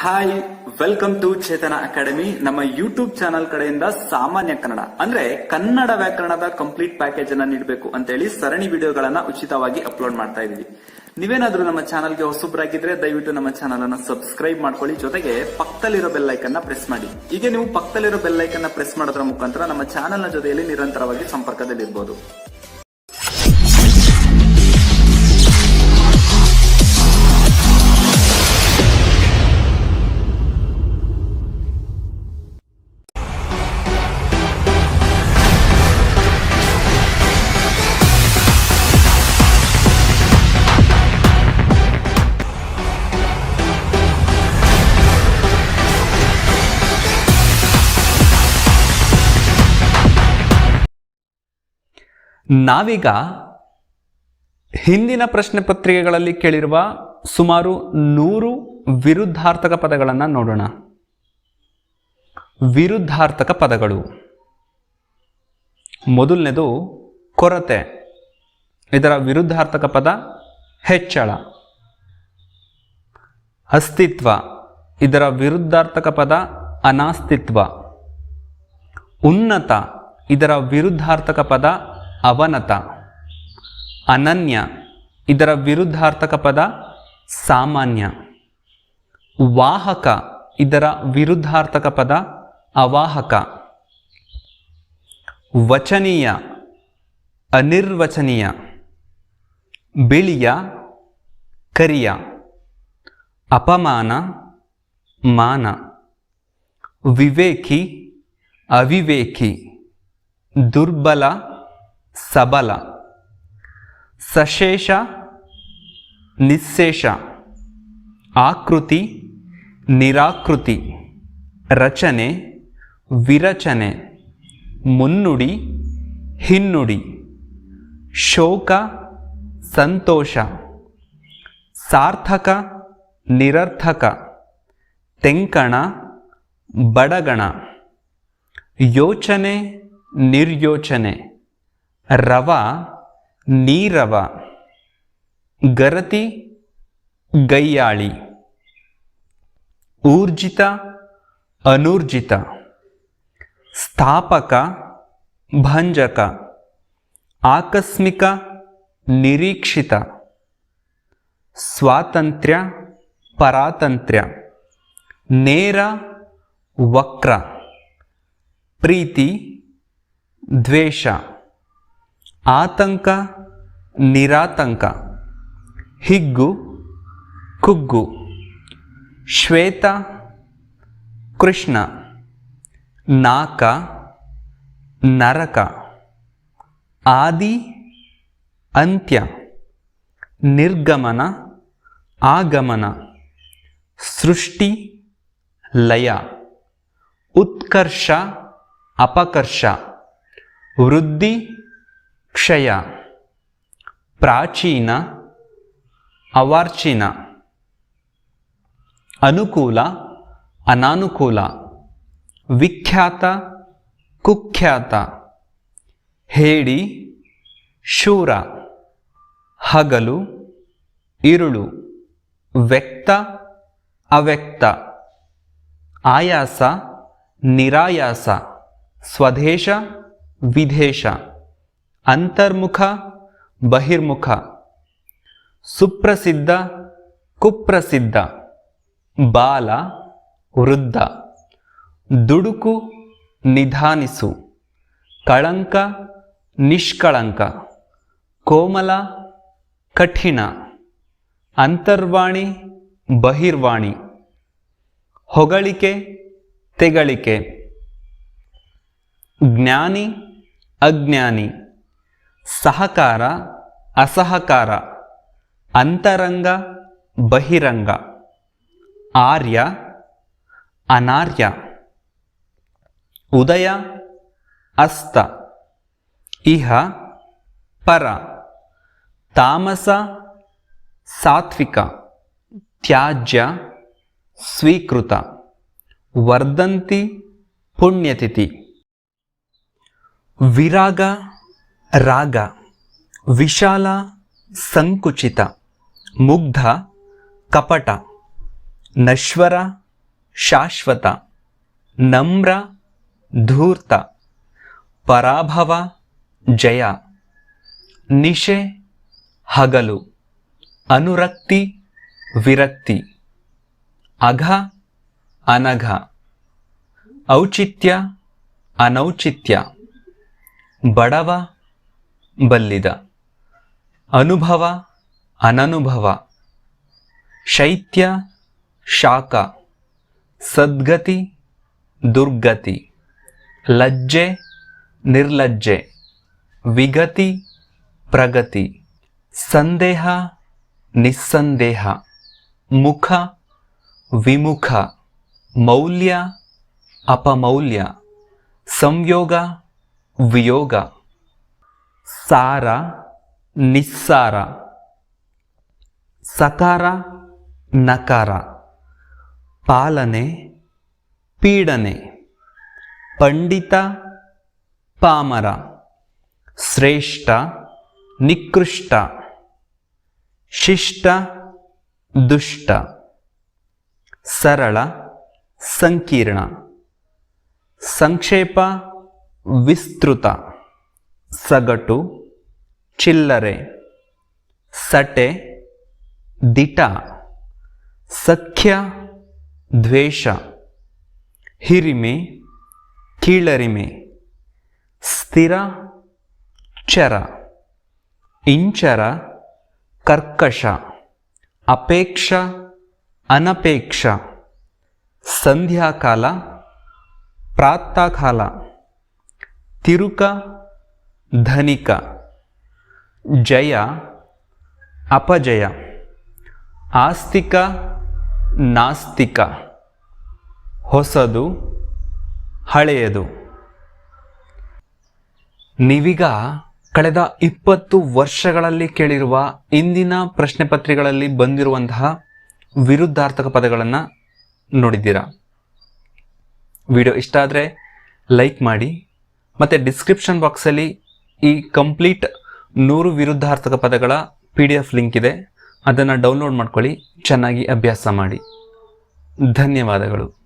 Hi welcome to Chetana academy ನಮ್ಮ YouTube channel ಕಡೆಯಿಂದ ಸಾಮಾನ್ಯ ಕನ್ನಡ. ಅಂದ್ರೆ ಕನ್ನಡ ವ್ಯಾಕರಣದ ಕಂಪ್ಲೀಟ್ ಪ್ಯಾಕೇಜ್ ಅನ್ನ ನೀಡಬೇಕು ಅಂತ ಹೇಳಿ ಸರಣಿ ವಿಡಿಯೋಗಳನ್ನ ಉಚಿತವಾಗಿ ಅಪ್ಲೋಡ್ ಮಾಡ್ತಾ ಇದೀವಿ ನೀವೇನಾದ್ರೂ ನಮ್ಮ ಚಾನಲ್ಗೆ ಹೊಸಬ್ರಾಗಿದ್ರೆ ದಯವಿಟ್ಟು ನಮ್ಮ ಚಾನಲ್ ಅನ್ನ ಸಬ್ಸ್ಕ್ರೈಬ್ ಮಾಡ್ಕೊಳ್ಳಿ. ಜೊತೆಗೆ ಪಕ್ಕದಲ್ಲಿರೋ ಬೆಲ್ ಐಕನ್ನ ಪ್ರೆಸ್ ಮಾಡಿ. ಈಗ ನೀವು ಪಕ್ಕದಲ್ಲಿರೋ ಬೆಲ್ ಐಕನ್ನ ಪ್ರೆಸ್ ಮಾಡೋದ್ರ ಮುಖಾಂತರ ನಮ್ಮ ಚಾನಲ್ನ ಜೊತೆಯಲ್ಲಿ ನಿರಂತರವಾಗಿ ಸಂಪರ್ಕದಲ್ಲಿರ್ಬೋದು. ನಾವೀಗ ಹಿಂದಿನ ಪ್ರಶ್ನೆ ಪತ್ರಿಕೆಗಳಲ್ಲಿ ಕೇಳಿರುವ ಸುಮಾರು ನೂರು ವಿರುದ್ಧಾರ್ಥಕ ಪದಗಳನ್ನು ನೋಡೋಣ. ವಿರುದ್ಧಾರ್ಥಕ ಪದಗಳು. ಮೊದಲನೇದು ಕೊರತೆ. ಇದರ ವಿರುದ್ಧಾರ್ಥಕ ಪದ ಹೆಚ್ಚಳ. ಅಸ್ತಿತ್ವ. ಇದರ ವಿರುದ್ಧಾರ್ಥಕ ಪದ ಅನಾಸ್ತಿತ್ವ. ಉನ್ನತ. ಇದರ ವಿರುದ್ಧಾರ್ಥಕ ಪದ ಅವನತ, ಅನನ್ಯ, ಇದರ ವಿರುದ್ಧಾರ್ಥಕ ಪದ ಸಾಮಾನ್ಯ. ವಾಹಕ, ಇದರ ವಿರುದ್ಧಾರ್ಥಕ ಪದ ಅವಾಹಕ. ವಚನೀಯ, ಅನಿರ್ವಚನೀಯ. ಬಿಳಿಯ, ಕರಿಯ. ಅಪಮಾನ, ಮಾನ. ವಿವೇಕಿ, ಅವಿವೇಕಿ. ದುರ್ಬಲ ಸಬಲ, ಸಶೇಷ, ನಿಸ್ಸೇಷ, ಆಕೃತಿ, ನಿರಾಕೃತಿ, ರಚನೆ, ವಿರಚನೆ, ಮುನ್ನುಡಿ, ಹಿನ್ನುಡಿ, ಶೋಕ, ಸಂತೋಷ, ಸಾರ್ಥಕ, ನಿರರ್ಥಕ, ತೆಂಕಣ, ಬಡಗಣ, ಯೋಚನೆ, ನಿರ್ಯೋಚನೆ. ರವ, ನೀರವ, ಗರತಿ, ಗೈಯಾಳಿ, ಊರ್ಜಿತ, ಅನೂರ್ಜಿತ, ಸ್ಥಾಪಕ, ಭಂಜಕ, ಆಕಸ್ಮಿಕ, ನಿರೀಕ್ಷಿತ, ಸ್ವಾತಂತ್ರ್ಯ, ಪರಾತಂತ್ರ್ಯ, ನೇರ, ವಕ್ರ, ಪ್ರೀತಿ, ದ್ವೇಷ. ಆತಂಕ, ನಿರಾತಂಕ, ಹಿಗ್ಗು, ಕುಗ್ಗು, ಶ್ವೇತ, ಕೃಷ್ಣ, ನಾಕ, ನರಕ, ಆದಿ, ಅಂತ್ಯ, ನಿರ್ಗಮನ, ಆಗಮನ, ಸೃಷ್ಟಿ, ಲಯ, ಉತ್ಕರ್ಷ, ಅಪಕರ್ಷ, ವೃದ್ಧಿ ಕ್ಷಯ, ಪ್ರಾಚೀನ, ಅವಾರ್ಚೀನ, ಅನುಕೂಲ, ಅನಾನುಕೂಲ, ವಿಖ್ಯಾತ, ಕುಖ್ಯಾತ, ಹೇಡಿ, ಶೂರ, ಹಗಲು, ಇರುಳು, ವ್ಯಕ್ತ, ಅವ್ಯಕ್ತ, ಆಯಾಸ, ನಿರಾಯಾಸ, ಸ್ವದೇಶ, ವಿದೇಶ. ಅಂತರ್ಮುಖ, ಬಹಿರ್ಮುಖ, ಸುಪ್ರಸಿದ್ಧ, ಕುಪ್ರಸಿದ್ಧ, ಬಾಲ, ವೃದ್ಧ, ದುಡುಕು, ನಿಧಾನಿಸು, ಕಳಂಕ, ನಿಷ್ಕಳಂಕ, ಕೋಮಲ, ಕಠಿಣ, ಅಂತರ್ವಾಣಿ, ಬಹಿರ್ವಾಣಿ, ಹೊಗಳಿಕೆ, ತೆಗಳಿಕೆ, ಜ್ಞಾನಿ, ಅಜ್ಞಾನಿ. ಸಹಕಾರ, ಅಸಹಕಾರ, ಅಂತರಂಗ, ಬಹಿರಂಗ, ಆರ್ಯ, ಅನಾರ್ಯ, ಉದಯ, ಅಸ್ತ, ಇಹ, ಪರ, ತಾಮಸ, ಸಾತ್ವಿಕ, ತ್ಯಾಜ್ಯ, ಸ್ವೀಕೃತ, ವರ್ಧಂತಿ, ಪುಣ್ಯತಿಥಿ. ವಿರಾಗ ರಾಗ, ವಿಶಾಲ, ಸಂಕುಚಿತ, ಮುಗ್ಧ, ಕಪಟ, ನಶ್ವರ, ಶಾಶ್ವತ, ನಮ್ರ, ಧೂರ್ತ, ಪರಾಭವ, ಜಯ, ನಿಶೆ, ಹಗಲು, ಅನುರಕ್ತಿ, ವಿರಕ್ತಿ, ಅಘ, ಅನಘ, ಔಚಿತ್ಯ, ಅನೌಚಿತ್ಯ, ಬಡವ ಬಲ್ಲಿದ. ಅನುಭವ, ಅನನುಭವ. ಶೈತ್ಯ, ಶಾಖ. ಸದ್ಗತಿ, ದುರ್ಗತಿ. ಲಜ್ಜೆ, ನಿರ್ಲಜ್ಜೆ. ವಿಗತಿ, ಪ್ರಗತಿ. ಸಂದೇಹ, ನಿಸ್ಸಂದೇಹ. ಮುಖ, ವಿಮುಖ. ಮೌಲ್ಯ, ಅಪಮೌಲ್ಯ. ಸಂಯೋಗ, ವಿಯೋಗ. ಸಾರ, ನಿಸ್ಸಾರ. ಸಕಾರ, ನಕಾರ. ಪಾಲನೆ, ಪೀಡನೆ. ಪಂಡಿತ, ಪಾಮರ. ಶ್ರೇಷ್ಠ, ನಿಕೃಷ್ಟ. ಶಿಷ್ಟ, ದುಷ್ಟ. ಸರಳ, ಸಂಕೀರ್ಣ. ಸಂಕ್ಷೇಪ, ವಿಸ್ತೃತ. ಸಗಟು, ಚಿಲ್ಲರೆ, ಸಟೆ, ದಿಟ, ಸಖ್ಯ, ದ್ವೇಷ, ಹಿರಿಮೆ, ಕೀಳರಿಮೆ, ಸ್ಥಿರ, ಚರ, ಇಂಚರ, ಕರ್ಕಶ, ಅಪೇಕ್ಷ, ಅನಪೇಕ್ಷ, ಸಂಧ್ಯಾಕಾಲ, ಪ್ರಾತಃಕಾಲ, ತಿರುಕ ಧನಿಕ, ಜಯ, ಅಪಜಯ, ಆಸ್ತಿಕ, ನಾಸ್ತಿಕ, ಹೊಸದು, ಹಳೆಯದು. ನೀವೀಗ ಕಳೆದ ಇಪ್ಪತ್ತು ವರ್ಷಗಳಲ್ಲಿ ಕೇಳಿರುವ ಇಂದಿನ ಪ್ರಶ್ನೆ ಪತ್ರಿಕೆಗಳಲ್ಲಿ ಬಂದಿರುವಂತಹ ವಿರುದ್ಧಾರ್ಥಕ ಪದಗಳನ್ನು ನೋಡಿದ್ದೀರಾ? ವಿಡಿಯೋ ಇಷ್ಟ ಆದರೆ ಲೈಕ್ ಮಾಡಿ ಮತ್ತು ಡಿಸ್ಕ್ರಿಪ್ಷನ್ ಬಾಕ್ಸಲ್ಲಿ ಈ ಕಂಪ್ಲೀಟ್ ನೂರು ವಿರುದ್ಧಾರ್ಥಕ ಪದಗಳ ಪಿ ಡಿ ಎಫ್ ಲಿಂಕ್ ಇದೆ. ಅದನ್ನು ಡೌನ್ಲೋಡ್ ಮಾಡ್ಕೊಳ್ಳಿ. ಚೆನ್ನಾಗಿ ಅಭ್ಯಾಸ ಮಾಡಿ. ಧನ್ಯವಾದಗಳು.